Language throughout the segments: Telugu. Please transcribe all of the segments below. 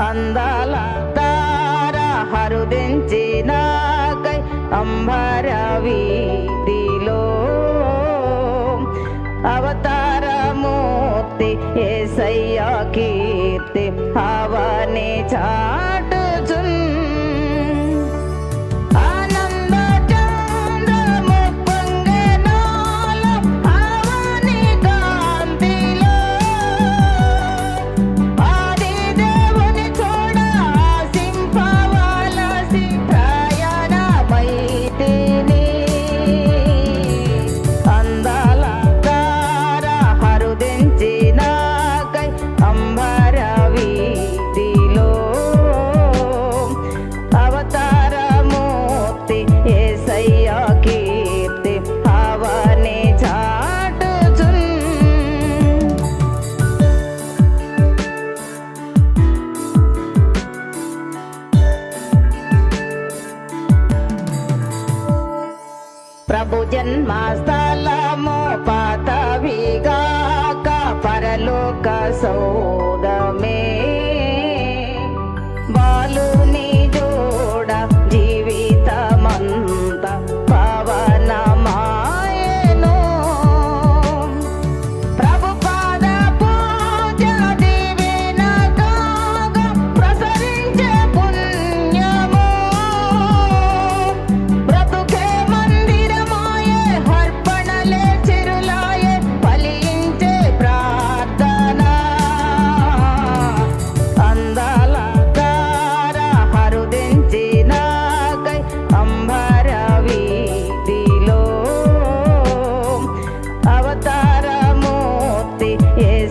అందాల తార హరుదించినాకై అంబర వీధిలో అవతారమూర్తి ఏసయ్య కీర్తి అవని చాట ప్రభు జన్మస్థలము పదవిగాక పరలోక సౌ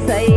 say